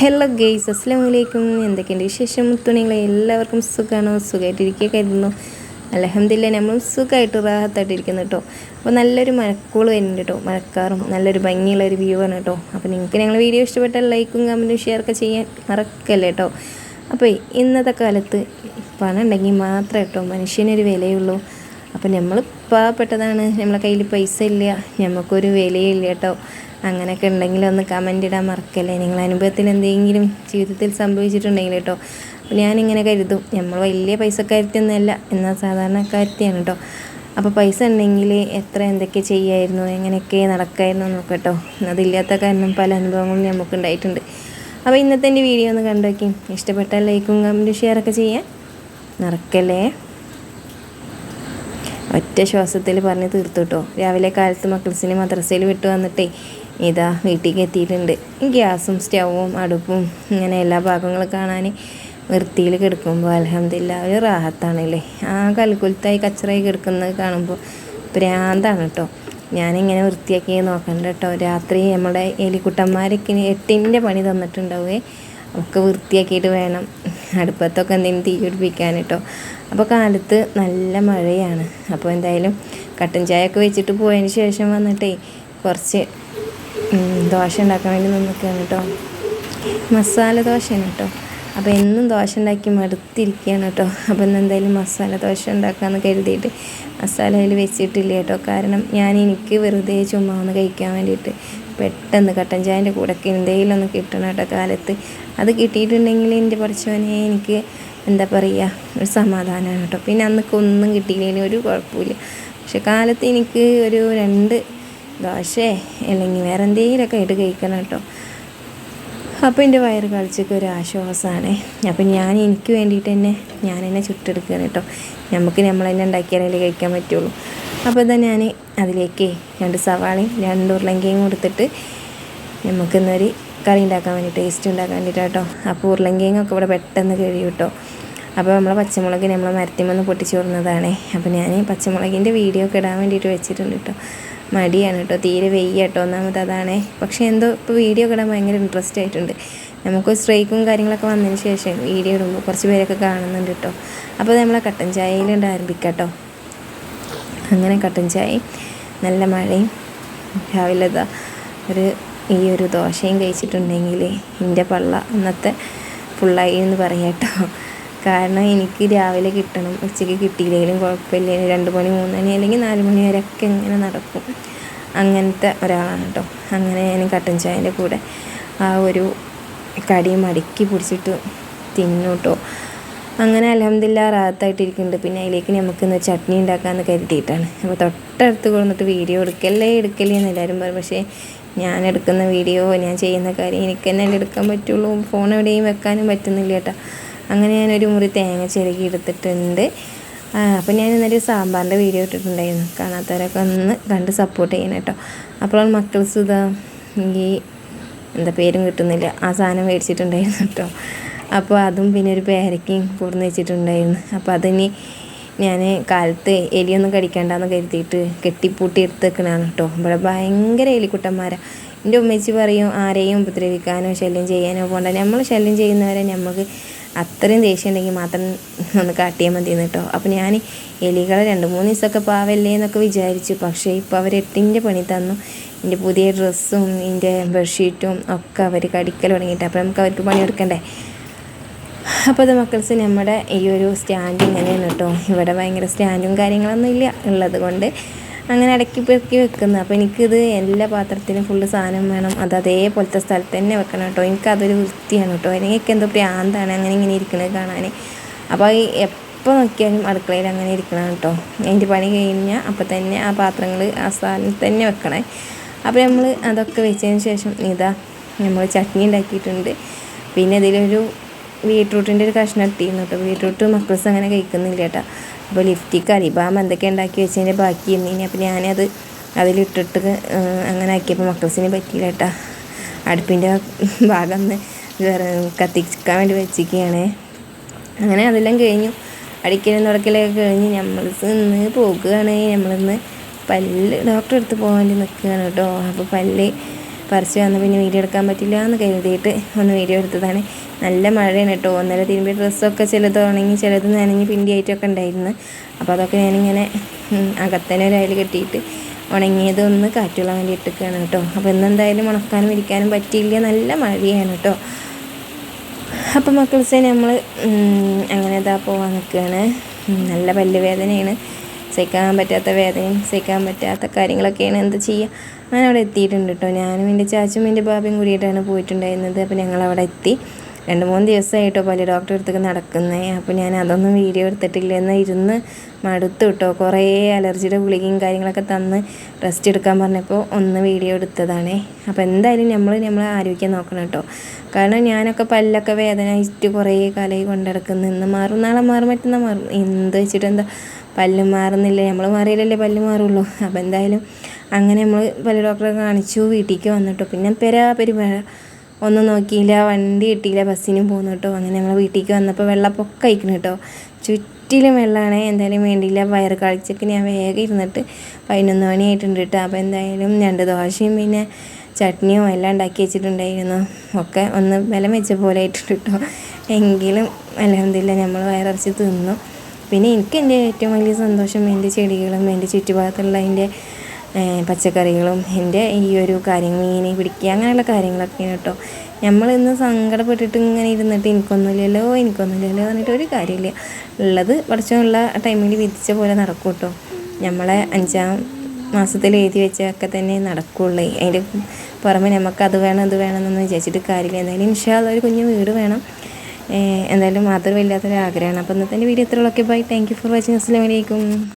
Hello guys അസ്സാം വലൈക്കും എന്തൊക്കെയുണ്ട് വിശേഷം? തുണികളെ എല്ലാവർക്കും സുഖമാണോ സുഖമായിട്ടിരിക്കുക കരുതുന്നു. അലഹമില്ല നമ്മളും സുഖമായിട്ട് റാഹത്തായിട്ടിരിക്കുന്നു കേട്ടോ അപ്പോൾ നല്ലൊരു മഴക്കോൾ വരുന്നുണ്ട് കേട്ടോ മഴക്കാറും നല്ലൊരു ഭംഗിയുള്ള ഒരു വ്യൂ ആണ് കേട്ടോ അപ്പോൾ നിങ്ങൾക്ക് ഞങ്ങൾ വീഡിയോ ഇഷ്ടപ്പെട്ടാൽ ലൈക്കും കമന്റും ഷെയർ ഒക്കെ ചെയ്യാൻ മറക്കല്ലേ കേട്ടോ അപ്പോൾ ഇന്നത്തെ കാലത്ത് പണം ഉണ്ടെങ്കിൽ മാത്രമേ കേട്ടോ മനുഷ്യനൊരു വിലയുള്ളൂ. അപ്പോൾ നമ്മൾ പാവപ്പെട്ടതാണ്. നമ്മളെ കയ്യിൽ പൈസ ഇല്ല. നമുക്കൊരു വിലയില്ല കേട്ടോ അങ്ങനെയൊക്കെ ഉണ്ടെങ്കിൽ ഒന്ന് കമന്റ് ഇടാൻ മറക്കല്ലേ. നിങ്ങൾ അനുഭവത്തിൽ എന്തെങ്കിലും ജീവിതത്തിൽ സംഭവിച്ചിട്ടുണ്ടെങ്കിൽ കേട്ടോ ഞാനിങ്ങനെ കരുതും. നമ്മൾ വലിയ പൈസക്കാരത്തിയൊന്നുമല്ല എന്നാൽ സാധാരണക്കാരത്തിയാണ് കേട്ടോ അപ്പോൾ പൈസ ഉണ്ടെങ്കിൽ എത്ര എന്തൊക്കെ ചെയ്യായിരുന്നു എങ്ങനെയൊക്കെ നടക്കായിരുന്നു എന്നൊക്കെ കേട്ടോ അതില്ലാത്ത കാരണം പല അനുഭവങ്ങളും നമുക്ക് ഉണ്ടായിട്ടുണ്ട്. അപ്പോൾ ഇന്നത്തെ എന്റെ വീഡിയോ ഒന്ന് കണ്ടു ഇഷ്ടപ്പെട്ടാൽ ലൈക്കും കമന്റും ഷെയറൊക്കെ ചെയ്യാൻ മറക്കല്ലേ? ഒറ്റ ശ്വാസത്തിൽ പറഞ്ഞ് തീർത്തു കേട്ടോ രാവിലെ കാലത്ത് മക്കൾസിനെ മദ്രസയിൽ വിട്ട് വന്നിട്ടേ ഇതാ വീട്ടിലേക്ക് എത്തിയിട്ടുണ്ട്. ഗ്യാസും സ്റ്റൗവും അടുപ്പും ഇങ്ങനെ എല്ലാ ഭാഗങ്ങളും കാണാൻ വൃത്തിയിൽ കിടക്കുമ്പോൾ അലഹമില്ല ഒരു റാഹത്താണല്ലേ. ആ കൽക്കുലത്തായി കച്ചറായി കിടക്കുന്നത് കാണുമ്പോൾ ഭ്രാന്താണ് കേട്ടോ ഞാനിങ്ങനെ വൃത്തിയാക്കി നോക്കണ്ട കേട്ടോ രാത്രി നമ്മുടെ എലിക്കുട്ടന്മാരൊക്കെ എട്ടിന്റെ പണി തന്നിട്ടുണ്ടാവുകയെ ഒക്കെ വൃത്തിയാക്കിയിട്ട് വേണം. അടുപ്പത്തൊക്കെ എന്തെങ്കിലും തീ പിടിപ്പിക്കാൻ കേട്ടോ അപ്പോൾ കാലത്ത് നല്ല മഴയാണ്. അപ്പോൾ എന്തായാലും കട്ടൻ ചായ ഒക്കെ വെച്ചിട്ട് പോയതിന് ശേഷം വന്നിട്ടേ കുറച്ച് ദോശ ഉണ്ടാക്കാൻ വേണ്ടി നിൽക്കുകയാണ് കേട്ടോ മസാല ദോശയാണ് കേട്ടോ അപ്പോൾ എന്നും ദോശ ഉണ്ടാക്കി മടുത്തിരിക്കുകയാണ് കേട്ടോ അപ്പോൾ ഇന്ന് എന്തായാലും മസാല ദോശ ഉണ്ടാക്കാമെന്ന് കരുതിയിട്ട് മസാല അതിൽ വെച്ചിട്ടില്ല കേട്ടോ കാരണം ഞാൻ എനിക്ക് വെറുതെ ചുമ്മാ ഒന്ന് കഴിക്കാൻ വേണ്ടിയിട്ട് പെട്ടെന്ന് കട്ടൻ ചായന്റെ കൂടെ എന്തെങ്കിലും ഒന്ന് കിട്ടണം കേട്ടോ കാലത്ത്. അത് കിട്ടിയിട്ടുണ്ടെങ്കിൽ എന്റെ പഠിച്ചവനെ എനിക്ക് എന്താ പറയുക ഒരു സമാധാനമാണ് കേട്ടോ. പിന്നെ അന്നൊക്കെ ഒന്നും കിട്ടിയില്ലെങ്കിൽ ഒരു കുഴപ്പമില്ല. പക്ഷെ കാലത്ത് എനിക്ക് ഒരു രണ്ട് ദോശേ അല്ലെങ്കിൽ വേറെ എന്തെങ്കിലുമൊക്കെ ആയിട്ട് കഴിക്കണം കേട്ടോ. അപ്പോൾ എന്റെ വയറ് കളിച്ചൊക്കെ ഒരു ആശ്വാസമാണ്. അപ്പം ഞാൻ എനിക്ക് വേണ്ടിയിട്ട് തന്നെ ഞാൻ എന്നെ ചുട്ടെടുക്കുകയാണ് കേട്ടോ. നമുക്ക് നമ്മൾ തന്നെ ഉണ്ടാക്കിയാലേ കഴിക്കാൻ പറ്റുള്ളൂ. അപ്പോൾ ഇതാ ഞാൻ അതിലേക്ക് രണ്ട് സവാളയും രണ്ട് ഉരുളങ്കയും കൊടുത്തിട്ട് നമുക്കിന്നൊരു കറി ഉണ്ടാക്കാൻ വേണ്ടി ടേസ്റ്റ് ഉണ്ടാക്കാൻ വേണ്ടിയിട്ട് കേട്ടോ അപ്പോൾ ഉരുളങ്കയൊക്കെ ഇവിടെ പെട്ടെന്ന് കഴിയും കേട്ടോ അപ്പോൾ നമ്മൾ പച്ചമുളക് നമ്മൾ മരത്തിമൊന്ന് പൊട്ടിച്ചു കൊടുക്കുന്നതാണേ അപ്പോൾ ഞാൻ പച്ചമുളകിന്റെ വീഡിയോ ഒക്കെ ഇടാൻ വേണ്ടിയിട്ട് വെച്ചിട്ടുണ്ട് കേട്ടോ. മടിയാണ് കേട്ടോ. തീരെ വെയ്യ കേട്ടോ ഒന്നാമത് അതാണേ. പക്ഷേ എന്തോ ഇപ്പോൾ വീഡിയോ ഇടാൻ ഭയങ്കര ഇൻട്രസ്റ്റ് ആയിട്ടുണ്ട്. നമുക്ക് സ്ട്രൈക്കും കാര്യങ്ങളൊക്കെ വന്നതിന് ശേഷം വീഡിയോ ഇടുമ്പോൾ കുറച്ച് പേരൊക്കെ കാണുന്നുണ്ട് കേട്ടോ. അപ്പോൾ നമ്മളെ കട്ടൻ ചായയിലുണ്ട് ആരംഭിക്കാം കേട്ടോ അങ്ങനെ കട്ടൻ ചായ നല്ല മഴയും. രാവിലെ ഒരു ഈ ഒരു ദോശയും കഴിച്ചിട്ടുണ്ടെങ്കിൽ എന്റെ പള്ള അന്നത്തെ ഫുള്ളായി എന്ന് പറയട്ടോ കാരണം എനിക്ക് രാവിലെ കിട്ടണം ഉച്ചയ്ക്ക് കിട്ടിയില്ലെങ്കിലും കുഴപ്പമില്ല. രണ്ട് മണി മൂന്ന് മണി അല്ലെങ്കിൽ നാല് മണി വരെയൊക്കെ ഇങ്ങനെ നടക്കും. അങ്ങനത്തെ ഒരാളാണ് കേട്ടോ. അങ്ങനെ ഞാൻ കട്ടൻ ചായന്റെ കൂടെ ആ ഒരു കടി മടക്കി പിടിച്ചിട്ട് തിന്നു കേട്ടോ അങ്ങനെ അലഹമില്ല റാത്തായിട്ടിരിക്കുന്നുണ്ട് പിന്നെ അതിലേക്ക് നമുക്കിന്ന് ചട്നി ഉണ്ടാക്കാമെന്ന് കരുതിയിട്ടാണ്. അപ്പോൾ തൊട്ടടുത്ത് കൊണ്ടിട്ട് വീഡിയോ എടുക്കല്ലേ എടുക്കല്ലേ എന്ന് എല്ലാവരും പറയും. പക്ഷേ ഞാൻ എടുക്കുന്ന വീഡിയോ ഞാൻ ചെയ്യുന്ന കാര്യം എനിക്ക് തന്നെ എടുക്കാൻ പറ്റുള്ളൂ. ഫോൺ എവിടെയും വെക്കാനും പറ്റുന്നില്ല കേട്ടോ. അങ്ങനെ ഞാനൊരു മുറി തേങ്ങ ചിരകി എടുത്തിട്ടുണ്ട്. അപ്പോൾ ഞാൻ ഇന്നൊരു സാമ്പാറിന്റെ വീഡിയോ ഇട്ടിട്ടുണ്ടായിരുന്നു. കാണാത്തവരൊക്കെ ഒന്ന് കണ്ട് സപ്പോർട്ട് ചെയ്യണം കേട്ടോ. അപ്പോൾ മക്കൾ സുധ ഈ എന്താ പേരും കിട്ടുന്നില്ല. ആ സാധനം മേടിച്ചിട്ടുണ്ടായിരുന്നു കേട്ടോ. അപ്പോൾ അതും പിന്നെ ഒരു പേരയ്ക്കും കൂർന്ന് വെച്ചിട്ടുണ്ടായിരുന്നു. അപ്പോൾ അതിനി ഞാൻ കാലത്ത് എലിയൊന്നും കടിക്കണ്ടെന്ന് കരുതിയിട്ട് കെട്ടിപ്പൂട്ടി എടുത്ത് വെക്കണതാണ് കേട്ടോ ഇവിടെ ഭയങ്കര എലിക്കുട്ടന്മാരാണ് എന്റെ ഉമ്മച്ചി പറയും ആരെയും ഉപദ്രവിക്കാനോ ശല്യം ചെയ്യാനോ പോകണ്ട നമ്മൾ ശല്യം ചെയ്യുന്നവരെ നമുക്ക് അത്രയും ദേഷ്യം ഉണ്ടെങ്കിൽ മാത്രം ഒന്ന് കാട്ടിയാൽ മതി കേട്ടോ അപ്പോൾ ഞാൻ എലികളെ രണ്ട് മൂന്ന് ദിവസമൊക്കെ പാവല്ലേ എന്നൊക്കെ വിചാരിച്ചു. പക്ഷേ ഇപ്പോൾ അവർ എട്ടിന്റെ പണി തന്നു. എന്റെ പുതിയ ഡ്രസ്സും എന്റെ ബെഡ്ഷീറ്റും ഒക്കെ അവർ കടിക്കൽ തുടങ്ങിയിട്ട്. അപ്പോൾ നമുക്ക് അവർക്ക് പണിയെടുക്കണ്ടേ? അപ്പോൾ അത് മക്കൾസ് നമ്മുടെ ഈ ഒരു സ്റ്റാൻഡ് ഇങ്ങനെയാണ് കേട്ടോ. ഇവിടെ ഭയങ്കര സ്റ്റാൻഡും കാര്യങ്ങളൊന്നും ഇല്ല ഉള്ളത് കൊണ്ട് അങ്ങനെ ഇടയ്ക്ക് പെറുക്കി വെക്കുന്നത് അപ്പോൾ എനിക്കിത് എല്ലാ പാത്രത്തിനും ഫുള്ള് സാധനം വേണം. അത് അതേപോലത്തെ സ്ഥലത്ത് തന്നെ വെക്കണം കേട്ടോ. എനിക്കതൊരു വൃത്തിയാണ് കേട്ടോ. എനിക്ക് എന്തോ പ്രാന്താണ് അങ്ങനെ ഇങ്ങനെ ഇരിക്കുന്നത് കാണാൻ. അപ്പോൾ ഈ എപ്പോൾ നോക്കിയാലും അടുക്കളയിൽ അങ്ങനെ ഇരിക്കണം കേട്ടോ. അതിന്റെ പണി കഴിഞ്ഞാൽ അപ്പോൾ തന്നെ ആ പാത്രങ്ങൾ ആ സ്ഥലത്ത് തന്നെ വെക്കണേ. അപ്പോൾ നമ്മൾ അതൊക്കെ വെച്ചതിന് ശേഷം ഇതാ നമ്മൾ ചട്നി ഉണ്ടാക്കിയിട്ടുണ്ട്. പിന്നെ ഇതിലൊരു ബീട്രൂട്ടിന്റെ ഒരു കഷ്ണം ഇട്ടിരുന്നു. കേട്ടോ ബീട്രൂട്ട് മക്കൾസ് അങ്ങനെ കഴിക്കുന്നില്ല കേട്ടോ. അപ്പോൾ ലിഫ്റ്റിക്ക് അലിബാം എന്തൊക്കെ ഉണ്ടാക്കി വെച്ചതിന്റെ ബാക്കി ഇരുന്നിനി അപ്പോൾ ഞാനത് അതിലിട്ടിട്ട് അങ്ങനെ ആക്കിയപ്പോൾ മക്കൾസിന് പറ്റിയില്ല കേട്ടോ. അടുപ്പിന്റെ ഭാഗം കത്തിക്കാൻ വേണ്ടി വെച്ചിരിക്കുകയാണ്. അങ്ങനെ അതെല്ലാം കഴിഞ്ഞു. അടിക്കലും തുടക്കലൊക്കെ കഴിഞ്ഞ് നമ്മൾ ഇന്ന് പോകുകയാണ് നമ്മളിന്ന് പല്ല് ഡോക്ടറെ അടുത്ത് പോകാൻ വേണ്ടി നിൽക്കുകയാണ് കേട്ടോ. അപ്പോൾ പല്ല് പറിച്ച് വന്ന് പിന്നെ വീഡിയോ എടുക്കാൻ പറ്റില്ല എന്ന് കരുതിയിട്ട് ഒന്ന് വീഡിയോ എടുത്തതാണ്. നല്ല മഴയാണ് കേട്ടോ. ഒന്നര തിരുമ്പി ഡ്രസ്സൊക്കെ ചിലത് ഉണങ്ങി ചിലത് നനഞ്ഞ് പിണ്ടിയായിട്ടൊക്കെ ഉണ്ടായിരുന്നു. അപ്പോൾ അതൊക്കെ ഞാനിങ്ങനെ അകത്തന്നെ ഒരു അയൽ കെട്ടിയിട്ട് ഉണങ്ങിയതൊന്ന് കാറ്റുള്ള വേണ്ടി ഇട്ടിക്കുകയാണ് കേട്ടോ. അപ്പോൾ ഇന്നെന്തായാലും ഉണക്കാനും ഇരിക്കാനും പറ്റിയില്ല. നല്ല മഴയാണ് കേട്ടോ. അപ്പം മക്കൾസെ നമ്മൾ അങ്ങനെ ഇതാ പോവാൻ നിൽക്കുകയാണ്. നല്ല പല്ല് വേദനയാണ് സഹിക്കാൻ പറ്റാത്ത വേദനയും സഹിക്കാൻ പറ്റാത്ത കാര്യങ്ങളൊക്കെയാണ് എന്ത് ചെയ്യുക. ഞാൻ അവിടെ എത്തിയിട്ടുണ്ട് കേട്ടോ. ഞാനും എന്റെ ചാച്ചും എന്റെ ബാബയും കൂടിയിട്ടാണ് പോയിട്ടുണ്ടായിരുന്നത്. അപ്പോൾ ഞങ്ങൾ അവിടെ എത്തി. രണ്ട് മൂന്ന് ദിവസമായിട്ടോ പല്ല് ഡോക്ടറെ അടുത്തേക്ക് നടക്കുന്നത് അപ്പോൾ ഞാൻ അതൊന്നും വീഡിയോ എടുത്തിട്ടില്ല എന്നാൽ ഇരുന്ന് മടുത്തു കേട്ടോ കുറേ അലർജിയുടെ ഗുളികയും കാര്യങ്ങളൊക്കെ തന്ന് റെസ്റ്റ് എടുക്കാൻ പറഞ്ഞപ്പോൾ ഒന്ന് വീഡിയോ എടുത്തതാണേ. അപ്പോൾ എന്തായാലും നമ്മൾ നമ്മളെ ആരോഗ്യം നോക്കണം കേട്ടോ കാരണം ഞാനൊക്കെ പല്ലൊക്കെ വേദനയിച്ചിട്ട് കുറേ കാലമായി കൊണ്ടിടക്കുന്നു. ഇന്ന് മാറും നാളെ മാറും മറ്റന്നാൾ മാറും. എന്ത് വെച്ചിട്ട് എന്താ പല്ല് മാറുന്നില്ല? നമ്മൾ മാറിയില്ലല്ലേ പല്ല് മാറുള്ളൂ. അപ്പോൾ എന്തായാലും അങ്ങനെ നമ്മൾ പല ഡോക്ടറെ കാണിച്ചു വീട്ടിലേക്ക് വന്നിട്ടോ. പിന്നെ പെരാ പെരുമഴ. ഒന്നും നോക്കിയില്ല വണ്ടി കിട്ടിയില്ല ബസ്സിനും പോകുന്നു കേട്ടോ. അങ്ങനെ ഞങ്ങൾ വീട്ടിലേക്ക് വന്നപ്പോൾ വെള്ളപ്പൊക്കം അയക്കണം കേട്ടോ. ചുറ്റിലും വെള്ളമാണ് എന്തായാലും വേണ്ടിയില്ല. വയറ് കാഴ്ചക്ക് ഞാൻ വേഗം ഇരുന്നിട്ട് പതിനൊന്ന് മണിയായിട്ടുണ്ട് കേട്ടോ. അപ്പോൾ എന്തായാലും രണ്ട് ദോശയും പിന്നെ ചട്നിയും എല്ലാം ഉണ്ടാക്കി വെച്ചിട്ടുണ്ടായിരുന്നു. ഒക്കെ ഒന്ന് ബലം വെച്ച പോലെ ആയിട്ടുണ്ട് കേട്ടോ. എങ്കിലും അലഹമില്ല നമ്മൾ വയററച്ച് തിന്നു. പിന്നെ എനിക്ക് എന്റെ ഏറ്റവും വലിയ സന്തോഷം എന്റെ ചെടികളും എന്റെ ചുറ്റുഭാഗത്തുള്ള അതിന്റെ പച്ചക്കറികളും എന്റെ ഈ ഒരു കാര്യങ്ങൾ മീനെ പിടിക്കുക അങ്ങനെയുള്ള കാര്യങ്ങളൊക്കെയാണ് കേട്ടോ. നമ്മളിന്ന് സങ്കടപ്പെട്ടിട്ട് ഇങ്ങനെ ഇരുന്നിട്ട് എനിക്കൊന്നുമില്ലല്ലോ എനിക്കൊന്നുമില്ലല്ലോ പറഞ്ഞിട്ട് ഒരു കാര്യമില്ല. ഉള്ളത് പഠിച്ചുള്ള ടൈമിൽ വിധിച്ച പോലെ നടക്കും കേട്ടോ. നമ്മളെ അഞ്ചാം മാസത്തിൽ എഴുതി വെച്ചൊക്കെ തന്നെ നടക്കുള്ളൂ. അതിന്റെ പുറമെ നമുക്ക് അത് വേണം ഇത് വേണം എന്നൊന്നും വിചാരിച്ചിട്ട് കാര്യമില്ല. എന്തായാലും ഇൻഷാല്ല ഒരു കുഞ്ഞു വീട് വേണം. എന്തായാലും അതൊരു വല്ലാത്തൊരു ആഗ്രഹമാണ് അപ്പോൾ ഇന്നത്തെ video ഇത്രയുള്ളൊക്കെ bye thank you for watching അസ്സലാമലൈക്കും